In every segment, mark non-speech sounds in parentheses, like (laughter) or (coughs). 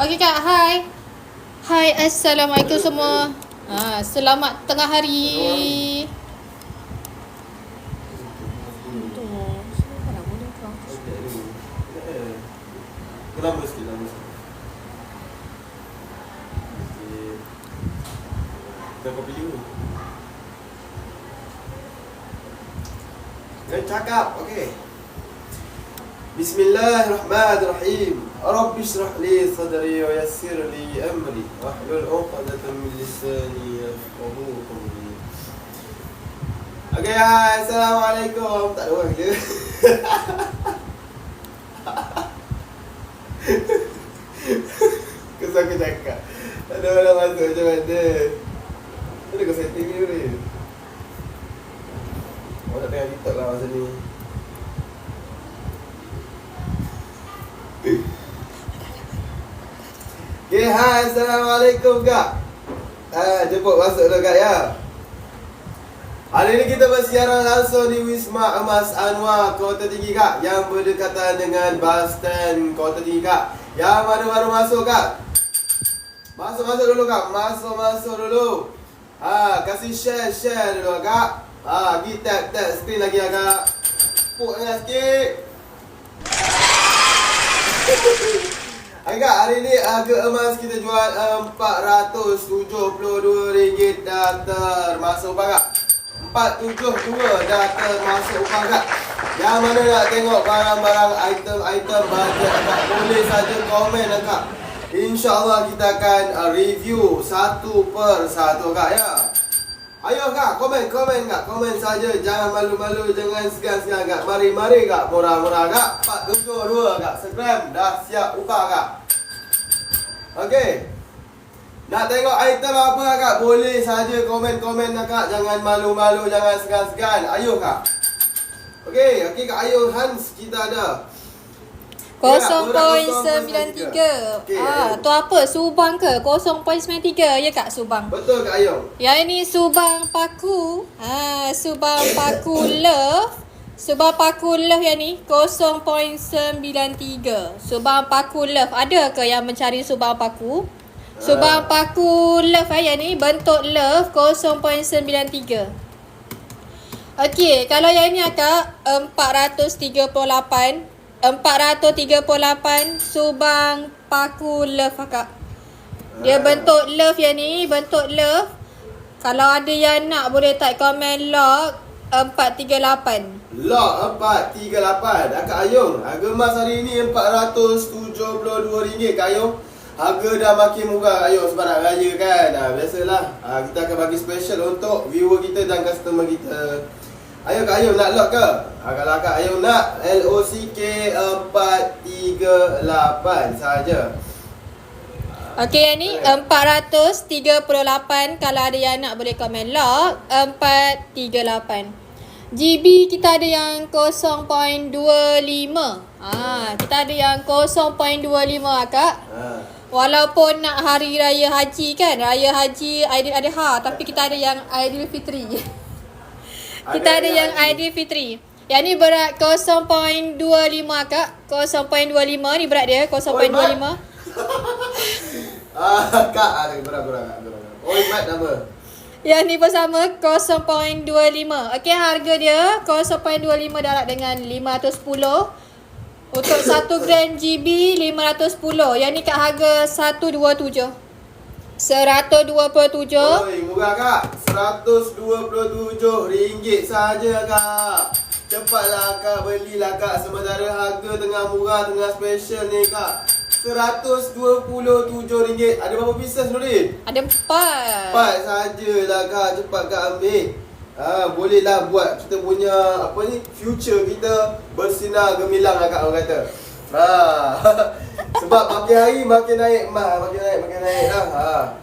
Okey Kak, hai. Hai, Assalamualaikum semua. Ha, selamat tengah hari. Lama sikit, lama sikit. Kita kopi dulu. Dan cakap, okey. Bismillahirrahmanirrahim. Rabbi shrah li sadri wa yassir li amri wahlul 'uqdatam min lisani yafqahu qawli. Okey, hai. Assalamualaikum. Tak ada orang je. Kesal aku cakap Tak ada orang masuk macam mana Ada kau setting ni boleh Orang tak tengok TikTok lah masa ni Okay, hai, Assalamualaikum kak. Ah, jemput masuk dulu kak ya. Hari ini kita bersiaran langsung di Wisma Emas Anwar Kota Tinggi kak Yang berdekatan dengan bus stand Kota Tinggi kak. Yang mana baru masuk kak? Masuk-masuk dulu kak. Masuk-masuk dulu. Ha, kasih share-share dulu kak. Ha, pergi tap-tap screen lagi ya kak. Puk dengan sikit (laughs) Agak hari ni harga emas kita jual RM472 dah termasuk kak? 472 dah termasuk kak. Yang mana nak tengok barang-barang item-item budget kak? Boleh saja komen lah, kak. InsyaAllah kita akan uh, review satu per satu kak ya. Ayo kak, komen, komen kak, komen saja. Jangan malu-malu, jangan segan-segan kak. Mari-mari kak, murah-murah kak. 472 kak, Instagram dah siap upah kak Okey Nak tengok item apa kak, boleh saja komen-komen lah kak Jangan malu-malu, jangan segan-segan Ayo kak Okey, okey kak Ayo Hans, kita ada 0.93. Okey, Ah, ayo. tu apa? Subang ke? 0.93 ya Kak Subang. Betul kak Ayong Yang ini Subang Paku. Ha, Subang Paku Love. Subang Paku Love yang ni 0.93. Subang Paku Love. Ada ke yang mencari Subang Paku? Subang Paku Love eh, yang ni bentuk Love 0.93. Okey, kalau yang ini akak 438 438 Subang Paku Love akak. Dia Ah. bentuk love yang ni, bentuk love. Kalau ada yang nak boleh type komen lock 438. Lot 438 Akak Ayung Harga emas hari ni RM472 Kak Ayung Harga dah makin murah Kak Ayung Sebab nak raya kan ha, Biasalah ha, Kita akan bagi special untuk viewer kita dan customer kita Ayo Kak Ayung nak lock ke? Ha, kalau Kak Ayung nak LOCK 438 saja. Okey yang ni 438 kalau ada yang nak boleh komen lock 438. GB kita ada yang 0.25. Ah, kita ada yang 0.25 akak. Ha. Walaupun nak hari raya haji kan, raya haji Aidil Adha tapi kita ada yang Aidilfitri. kita ada yang Aidilfitri. Yang ni berat 0.25 kak. 0.25 ni berat dia 0.25. (laughs) Ah, Kak, ah, Kak. kurang. Oh, Imat nama. Yang ni bersama 0.25. Okey harga dia 0.25 darab dengan 510. Untuk 1 gram GB 510. Yang ni kat harga 127. 127. Oi, murah kak. RM127 saja kak. Cepatlah kak belilah kak sementara harga tengah murah tengah special ni kak. RM127 Ada berapa pieces Nurin? Ada empat. Empat sajalah kak Cepat kak ambil ha, Bolehlah buat kita punya Apa ni Future kita Bersinar gemilang lah kak orang kata ha. (laughs) Sebab makin hari makin naik emas Makin naik makin naik lah ha.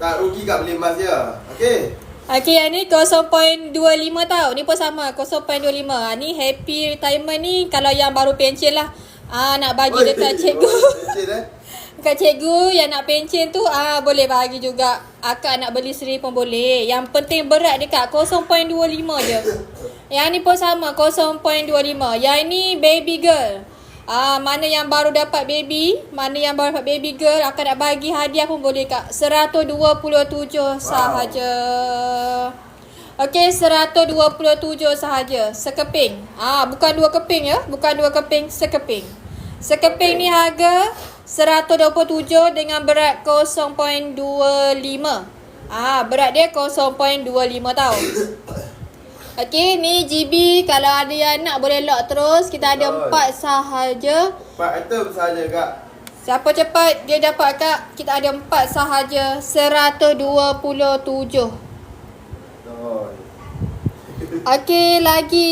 Tak rugi kak beli emas dia Okay Okey, yang ni 0.25 tau. Ni pun sama, 0.25. Ah, Ni happy retirement ni kalau yang baru pencen lah. Ah nak bagi Oi, dekat cikgu. Eh Dekat cikgu yang nak pencen tu ah boleh bagi juga. Akak nak beli seri pun boleh. Yang penting berat dekat 0.25 je. Yang ni pun sama 0.25. Yang ni baby girl. Ah mana yang baru dapat baby, mana yang baru dapat baby girl akan nak bagi hadiah pun boleh kak. 127 sahaja. Okey, 127 sahaja. Sekeping. Ah, bukan dua keping ya. Bukan dua keping, sekeping. Sekeping ni harga 127 dengan berat 0.25. Ah, berat dia 0.25 tau. Okey, ni GB kalau ada yang nak boleh lock terus. Kita ada empat sahaja. Empat item saja kak Siapa cepat dia dapat kak. Kita ada empat sahaja. 127. Okey, lagi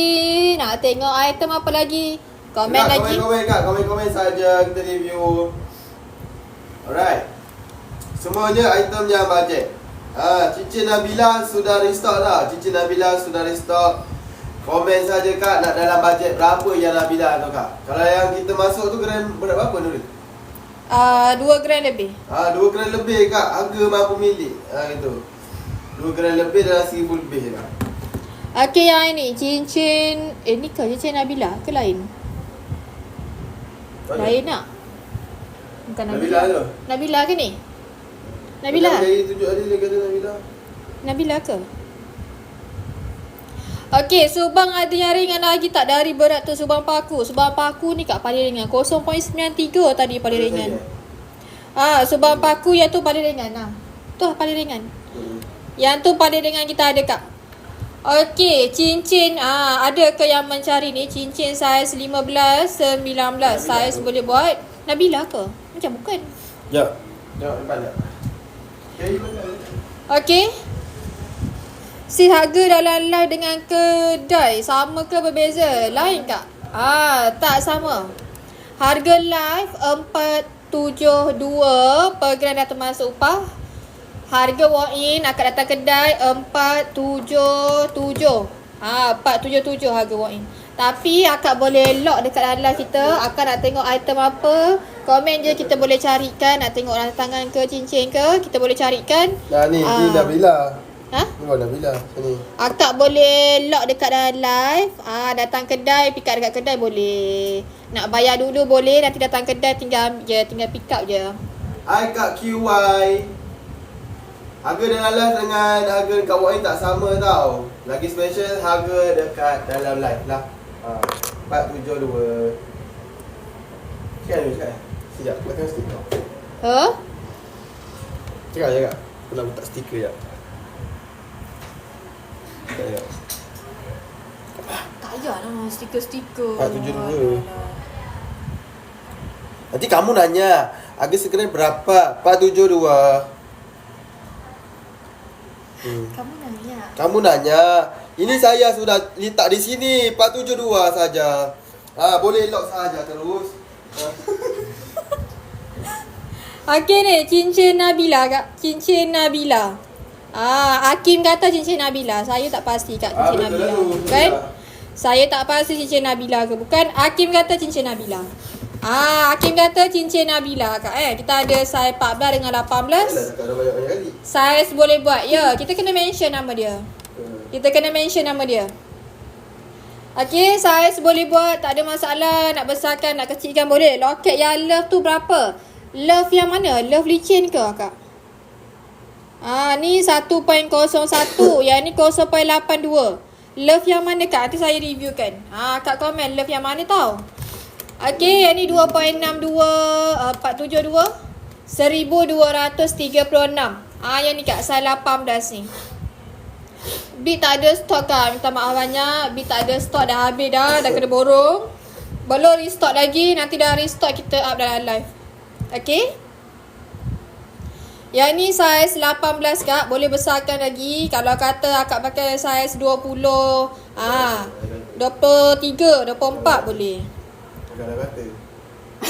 nak tengok item apa lagi? Komen Kak, lagi. Komen-komen kak, komen-komen saja kita review. Alright. Semuanya item yang bajet. Ha, cincin Nabila sudah restock dah. Cincin Nabila sudah restock. Komen saja kak nak dalam bajet berapa yang Nabila tu kak. Kalau yang kita masuk tu gram berat berapa Nuri? Ah, uh, 2 gram lebih. Ha, 2 gram lebih kak. Harga mampu milik. Ha, gitu. 2 gram lebih dalam 1000 lebih kak. Okey, yang ini cincin eh ni ke cincin Nabila ke lain? Mana? Lain nak. Bukan Nabila Nabila. tu. Nabila ke ni? Nabila. Jadi tunjuk ada dia kata Nabila. Nabila ke? Okey, subang ada yang ringan lagi tak dari berat tu subang paku. Subang paku ni kat paling ringan. 0.93 tadi paling ringan. Ah, subang paku yang tu paling ringan nah. Tu paling ringan. Yang tu paling ringan kita ada kak. Okey, cincin ah ada ke yang mencari ni cincin saiz 15, 19 saiz tu. boleh buat. Nabila ke? Macam bukan. Ya. Okay, depan Okey. Si harga dalam live dengan kedai sama ke berbeza? Lain kak? Ah, tak sama. Harga live 472 per gram dah termasuk upah. Harga walk-in akan datang kedai 477. Ah, 477 harga walk-in. Tapi akak boleh lock dekat dalam live kita. Akak nak tengok item apa. Komen je kita boleh carikan. Nak tengok rasa tangan ke cincin ke. Kita boleh carikan. Nah ni, ni Ah. Nabila. Ha? Ni orang Nabila. Sini. Akak boleh lock dekat dalam live. Ah datang kedai, pick up dekat kedai boleh. Nak bayar dulu boleh, nanti datang kedai tinggal ambil je, tinggal pick up je. I kat QY. Harga dalam live dengan harga dekat walk-in tak sama tau. Lagi special harga dekat dalam live lah. Ha, 472. Cakap ni, cakap. Sekejap, aku tengok stiker. Huh? Cakap, cakap. Aku nak letak stiker sekejap. Tak payah lah stiker-stiker. 472. Nanti kamu nanya, harga sekarang berapa? 472. Hmm. Kamu nanya. Kamu nanya, ini saya sudah letak di sini 472 saja. Ah, boleh lock saja terus. Ah. (laughs) Okey ni, cincin Nabila kak. Cincin Nabila. Ah, Hakim kata cincin Nabila. Saya tak pasti kak Ah, cincin betul Nabila. lah. Kan? Saya tak pasti cincin Nabila ke bukan. Hakim kata cincin Nabila. Ah, Hakim kata cincin Nabila kak eh. Kita ada saiz 14 dengan 18. Dah cakap dah banyak-banyak kali. Saiz boleh buat. Ya, kita kena mention nama dia. Hmm. Kita kena mention nama dia. Okey, saiz boleh buat. Tak ada masalah. Nak besarkan, nak kecilkan boleh. Loket yang love tu berapa? Love yang mana? Love licin ke akak? Ah, ni 1.01. (coughs) yang ni 0.82. Love yang mana kak? Nanti saya reviewkan. Ah, kak komen love yang mana tau. Okey, yang ni 2.62 uh, 472 1236. Ah, yang ni kak saiz 18 ni. Bit tak ada stok kak. Minta maaf banyak. Bit tak ada stok dah habis dah. Dah kena borong. Belum restock lagi. Nanti dah restock kita up dalam live. Okay. Yang ni saiz 18 kak. Boleh besarkan lagi. Kalau kata akak pakai saiz 20. Ah. 23, 24 boleh. Kalau kata.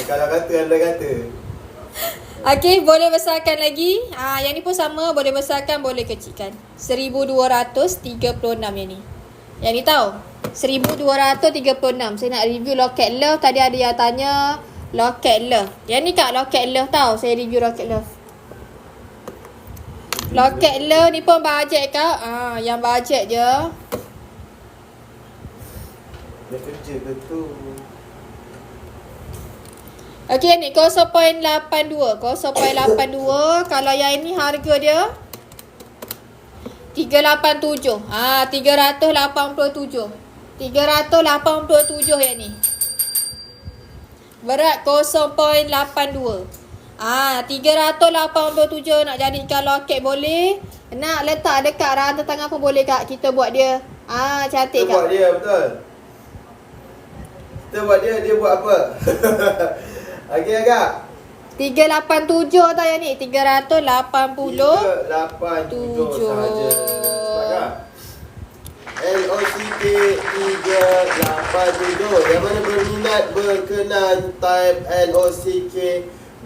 Kalau kata anda kata. Okay, boleh besarkan lagi. Ah, yang ni pun sama, boleh besarkan, boleh kecilkan. 1236 yang ni. Yang ni tahu. 1236. Saya nak review locket love. Tadi ada yang tanya locket love. Yang ni kak locket love tahu. Saya review locket love. Locket love ni pun bajet kak. Ah, yang bajet je. Dia kerja ke tu? Okey ni 0.82. 0.82 kalau yang ini harga dia 387. Ah 387. 387 yang ni. Berat 0.82. Ah 387 nak jadikan loket boleh. Nak letak dekat rantai tangan pun boleh kak. Kita buat dia. Ah cantik Kita buat kak. dia betul. Kita buat dia, dia buat apa? (laughs) Okey agak. 387 tau yang ni. 380. 387 tujuh. sahaja. Agak. LOCK 387 Yang mana berminat berkenan type LOCK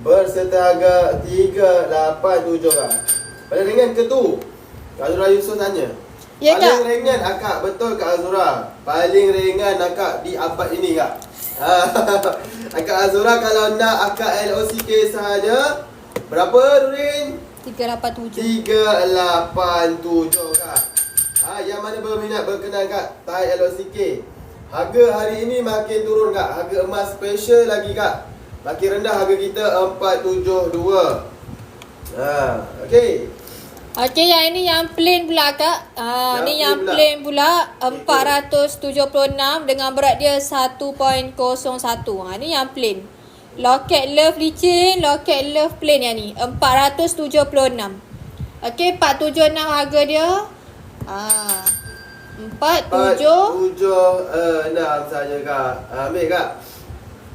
Berserta harga 387 kan Paling ringan ke tu? Kak Azura Yusof tanya Ya, Paling Kak. ringan akak betul Kak Azura Paling ringan akak di abad ini kak (laughs) Akak Azura kalau nak akak LOCK sahaja Berapa Nurin? 387. 387 kak. Ha, yang mana berminat berkenan kak Thai LOCK. Harga hari ini makin turun kak. Harga emas special lagi kak. Makin rendah harga kita 472. Ha, okey. Okey, yang ini yang plain pula kak. Ah, Yang ni yang plain plain pula 476 dengan berat dia 1.01. Ha ni yang plain. Locket love licin, locket love plain yang ni 476. Okey, 476 harga dia. Ah. 47 476 saja kak. Ha, ambil kak.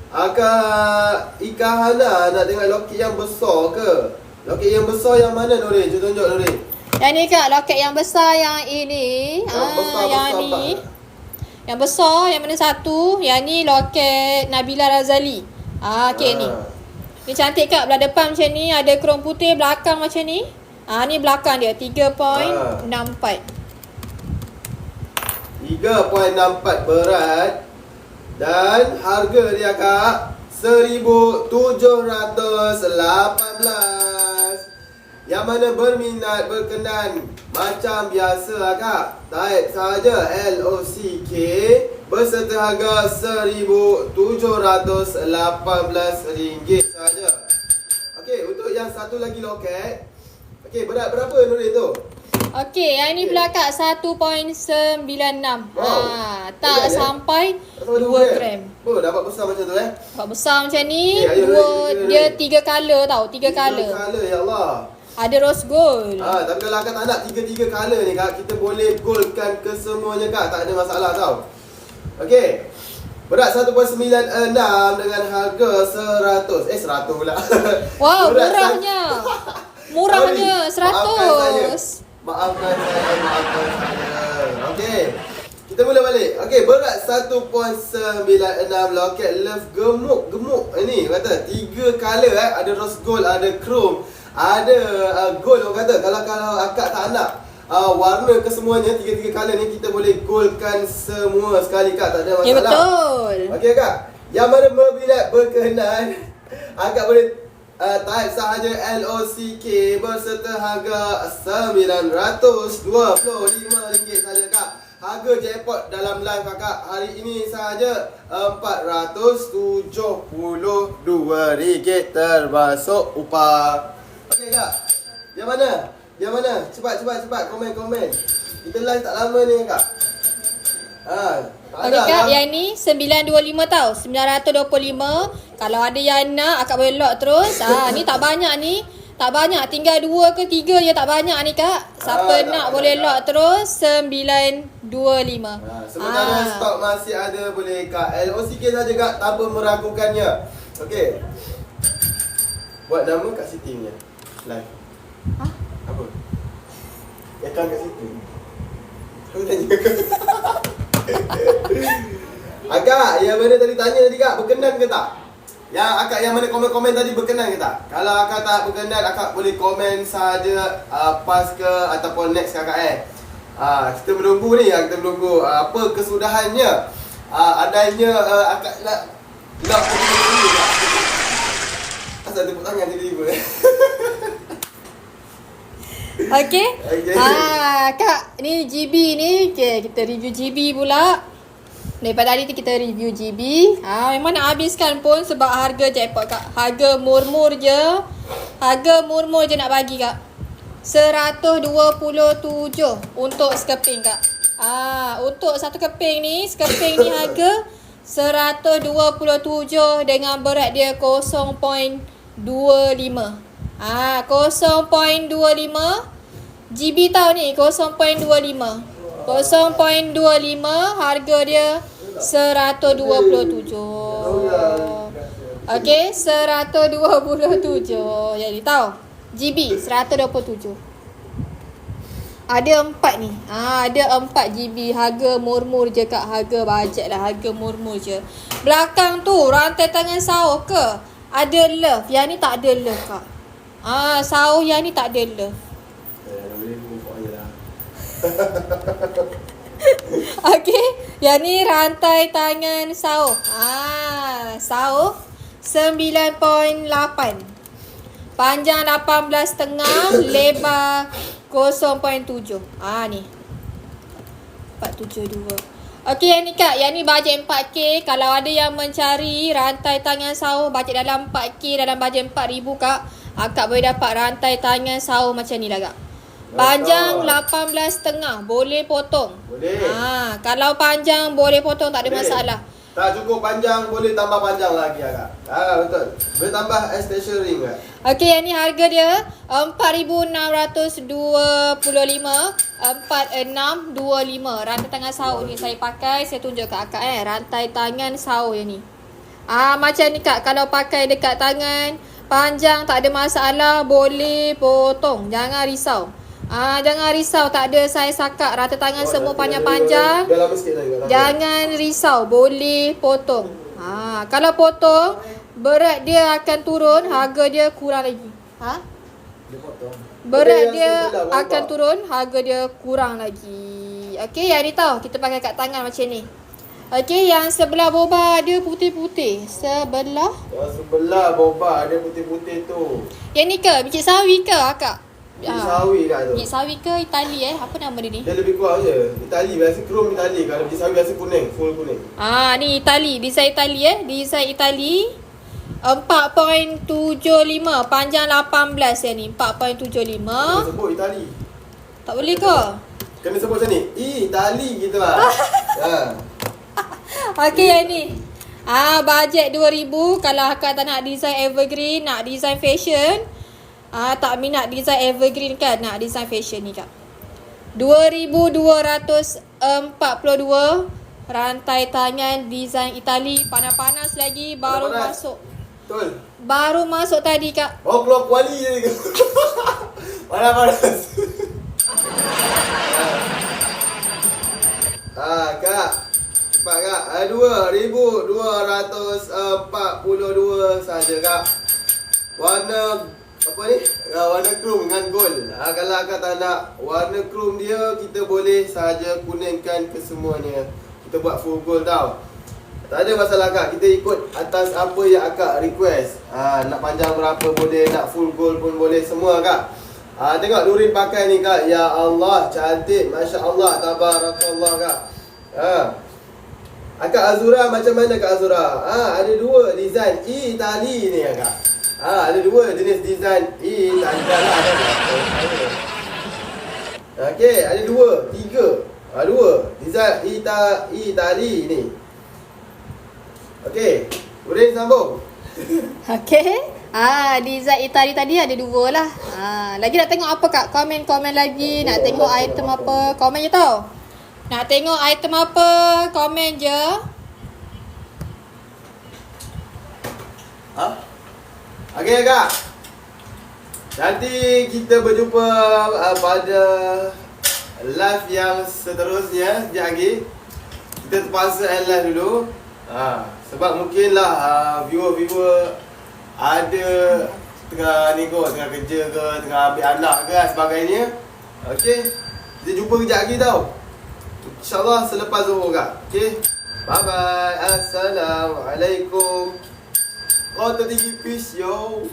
Akak Ika Hana nak tengok loket yang besar ke? Loket yang besar yang mana Nurin? Cuba tunjuk Nurin. Yang ni kak, loket yang besar yang ini. Yang ah, besar, yang besar, ni. Pak. Yang besar, yang mana satu. Yang ni loket Nabila Razali. Ah, okey ni. Ah. Ni cantik kak, belah depan macam ni. Ada krom putih, belakang macam ni. Ah, ni belakang dia, 3.64. 3.64 berat dan harga dia kak 1718 yang mana berminat berkenan macam biasa kak type saja LOCK berserta harga RM1718 saja Okey untuk yang satu lagi loket Okey berat berapa Nurin tu? Okey, yang ni pula kak 1.96. Wow. Ah, tak Berat, eh? sampai Sampai 2 gram. Oh dapat besar macam tu eh Buat besar macam ni, Okey, ayo, dua ayo, ayo, dia ayo. tiga color tau, tiga color. color ya Allah Ada rose gold. Ha, tapi kalau akak tak nak tiga-tiga color ni kak, kita boleh goldkan ke semuanya kak, tak ada masalah tau. Okey. Berat 1.96 dengan harga 100. Eh 100 pula. Wow, (laughs) Berat murahnya. Murahnya, Sorry, maafkan saya. 100. Maafkan saya, maafkan saya. Okey. Kita mula balik. Okey, berat 1.96 loket love gemuk-gemuk. Ini kata tiga color eh, ada rose gold, ada chrome, ada uh, gold orang kata. Kalau kalau akak tak nak uh, warna ke semuanya tiga-tiga color ni kita boleh goldkan semua sekali kak, tak ada masalah. Ya betul. Okey kak. Yang mana berminat berkenan (laughs) Akak boleh uh, type sahaja LOCK berserta harga RM925 saja kak Harga jackpot dalam live kakak hari ini sahaja RM472 termasuk upah Okey kak Yang mana? Yang mana? Cepat cepat cepat komen komen Kita live tak lama ni kak Ha, tak Okey ada kak, lah. yang ni 925 tau. 925. Kalau ada yang nak, akak boleh lock terus. Ah, (laughs) ni tak banyak ni. Tak banyak, tinggal dua ke tiga je tak banyak ni kak. Siapa tak nak boleh Kak. lock terus 925. Ha, sementara Ah. stok masih ada boleh kak LOCK saja kak tanpa meragukannya. Okey. Buat nama kat Siti punya. Live. Hah? Apa? Account kat situ. Aku tanya. (laughs) Agak, yang mana tadi tanya tadi kak, berkenan ke tak? Yang akak yang mana komen-komen tadi berkenan ke tak? Kalau akak tak berkenan, akak boleh komen saja uh, pas ke ataupun next kakak eh. Uh, kita menunggu ni, uh, kita menunggu uh, apa kesudahannya. Uh, adanya uh, akak nak nak pergi. Asal tepuk tangan tiba-tiba. Okay. Okay. Ah, Kak, ni GB ni. Okay, kita review GB pula. Daripada tadi tu kita review GB. Ah, memang nak habiskan pun sebab harga jackpot Kak. Harga murmur je. Harga murmur je nak bagi Kak. 127 untuk sekeping Kak. Ah, untuk satu keping ni, sekeping ni harga 127 dengan berat dia 0.25. Ah, 0.25 GB tau ni 0.25. 0.25 harga dia 127. Okey, 127. Jadi tahu. GB 127. Ada empat ni. Ah, ada empat GB harga murmur je kat harga bajet lah harga murmur je. Belakang tu rantai tangan sauh ke? Ada love. Yang ni tak ada love kak. Ah, sauh yang ni tak ada love. Eh, boleh move on je lah. (laughs) Okey, yang ni rantai tangan sauh. Ah, sauh 9.8. Panjang 18.5, lebar 0.7. Ah ni. 472. Okey yang ni kak, yang ni bajet 4K. Kalau ada yang mencari rantai tangan sauh bajet dalam 4K dalam bajet 4000 kak, akak boleh dapat rantai tangan sauh macam ni lah kak. Panjang 18.5, boleh potong. Boleh. Ha, kalau panjang boleh potong tak ada Boleh. masalah. Tak cukup panjang, boleh tambah panjang lagi agak. Ah betul. Boleh tambah extension ring kan. Okey, yang ni harga dia 4625 4625 rantai tangan sauh ni saya pakai saya tunjuk kat akak eh rantai tangan sauh yang ni. Ah macam ni kak kalau pakai dekat tangan panjang tak ada masalah boleh potong jangan risau. Ah jangan risau tak ada saya sakak rantai tangan Oh, semua panjang-panjang. Dah lama sikit. Jangan risau, boleh potong. Ha, kalau potong, berat dia akan turun, harga dia kurang lagi. Ha? Dia potong. Berat dia akan turun, harga dia kurang lagi. Okey, yang ni tahu kita pakai kat tangan macam ni. Okey, yang sebelah boba dia putih-putih. Sebelah. Yang sebelah boba ada putih-putih tu. Yang ni ke? Biji sawi ke akak? Biji sawi kat tu. Biji sawi ke Itali eh? Apa nama dia ni? Dia lebih kurang je. Itali biasa krom Itali. Kalau biji sawi biasa kuning, full kuning. Ah, ni Itali, desain Itali eh. Desain Itali 4.75, panjang 18 yang ni. 4.75. Kena sebut Itali. Tak boleh ke? Kena sebut macam ni. Itali gitu lah. ha. (laughs) Okey yang ni. Ah, bajet 2000 kalau akak tak nak design evergreen, nak design fashion. Ah, tak minat design evergreen kan, nak design fashion ni kak. 2242 rantai tangan design Itali panas-panas lagi baru Panas-panas. masuk. Betul. Baru masuk tadi kak. Oh keluar kuali je? (laughs) Panas-panas. (laughs) ah, kak. Cepat kak. Ah, dua ribu dua ratus empat puluh dua saja kak. Warna apa ni? Ah, warna krum dengan gold. Ah, kalau akak tak nak warna krum dia, kita boleh saja kuningkan kesemuanya. Kita buat full gold tau. Tak ada masalah kak, kita ikut atas apa yang akak request ha, Nak panjang berapa boleh, nak full gold pun boleh semua kak ha, Tengok Nurin pakai ni kak, Ya Allah cantik, Masya Allah, Tabarakallah kak ha. Akak Azura macam mana kak Azura? Ha, ada dua design Itali ni kak ha, Ada dua jenis design Itali Dah lah, lah. Okey, ada dua, tiga ha, Dua Design Ita, Itali ni Okey, boleh sambung. (laughs) Okey. Ah, design Itali tadi ada dua lah. Ah, lagi nak tengok apa kak? Komen-komen lagi. Nak tengok item apa? Komen je tau. Nak tengok item apa? Komen je. Ha? Okey kak. Nanti kita berjumpa uh, pada live yang seterusnya sekejap lagi. Kita terpaksa end live dulu. Ha, sebab mungkinlah uh, viewer-viewer ada tengah ni kot, tengah kerja ke, tengah ambil anak ke sebagainya. Okey. Kita jumpa kejap lagi tau. InsyaAllah selepas Zuhur kak. Okey. Bye bye. Assalamualaikum. Oh, the Diggy yo!